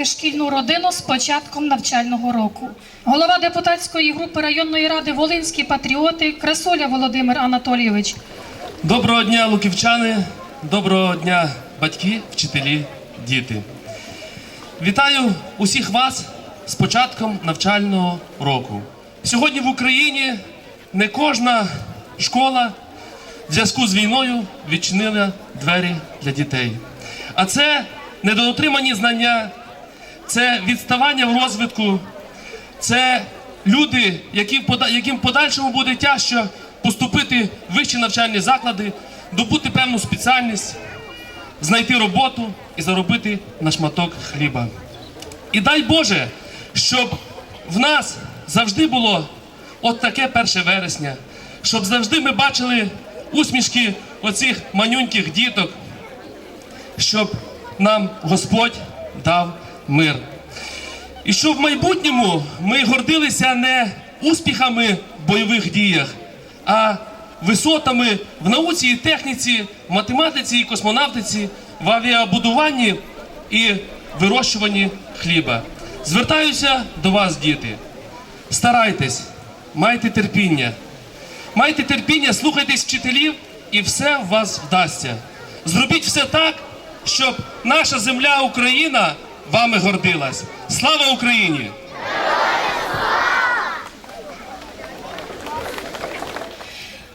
Привітати шкільну родину з початком навчального року. Голова депутатської групи районної ради Волинські патріоти Красоля Володимир Анатолійович. Доброго дня, луківчани, доброго дня, батьки, вчителі, діти. Вітаю усіх вас з початком навчального року. Сьогодні в Україні не кожна школа в зв'язку з війною відчинила двері для дітей. А це недоотримані знання, це відставання в розвитку, це люди, яким подальшому буде тяжче поступити в вищі навчальні заклади, добути певну спеціальність, знайти роботу і заробити на шматок хліба. І дай Боже, щоб в нас завжди було от таке 1 вересня, щоб завжди ми бачили усмішки оцих манюньких діток, щоб нам Господь дав мир. І щоб в майбутньому ми гордилися не успіхами в бойових діях, а висотами в науці і техніці, математиці і космонавтиці, в авіабудуванні і вирощуванні хліба. Звертаюся до вас, діти. Старайтесь, майте терпіння. Майте терпіння, слухайтесь вчителів, і все в вас вдасться. Зробіть все так, щоб наша земля Україна вами гордилась. Слава Україні!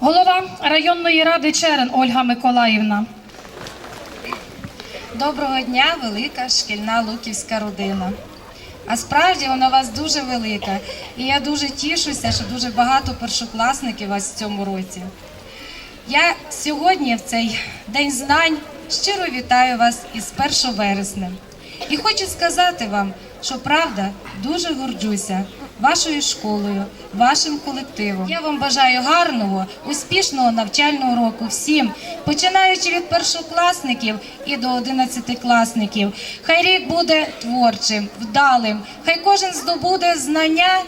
Голова районної ради Черен Ольга Миколаївна. Доброго дня, велика шкільна луківська родина. А справді вона у вас дуже велика. І я дуже тішуся, що дуже багато першокласників у вас в цьому році. Я сьогодні, в цей день знань, щиро вітаю вас із 1 вересня. І хочу сказати вам, що правда дуже горджуся вашою школою, вашим колективом. Я вам бажаю гарного, успішного навчального року всім, починаючи від першокласників і до одинадцятикласників. Хай рік буде творчим, вдалим, хай кожен здобуде знання,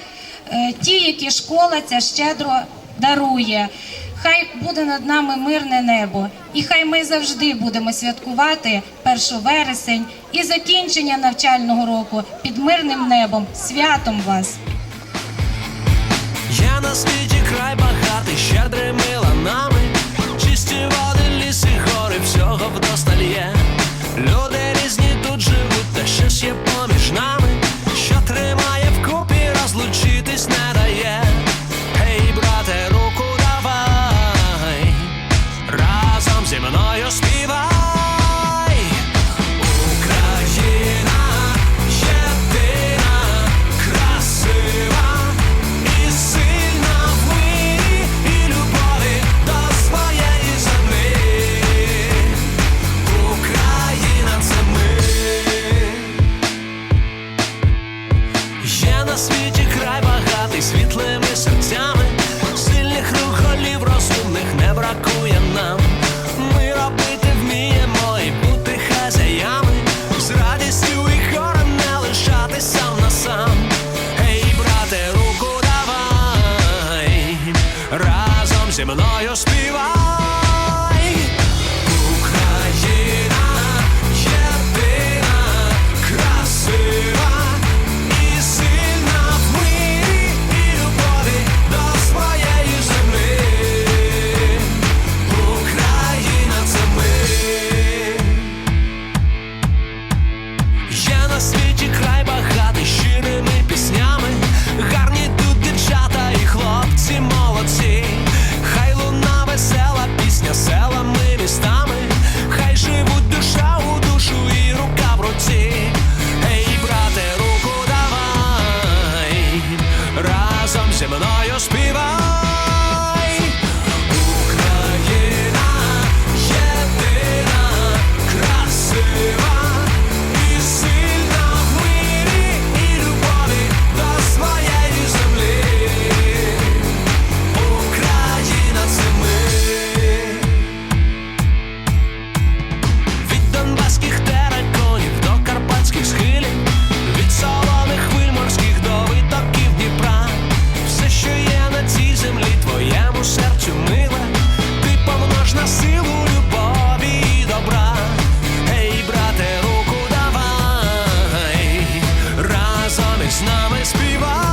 е, ті, які школа ця щедро дарує. Хай буде над нами мирне небо, і хай ми завжди будемо святкувати 1 вересень і закінчення навчального року під мирним небом, святом вас. Є на світі край багатий, щедрими ланами, чисті води, ліси, гори, всього вдосталь є. Люди різні тут живуть, та щось є поміж нами, мною співай. Україна єдина, красива і сильна в і любові до своєї землі. Україна це ми. На світі край багатий світлими серцями, мною співай. них з нами співає.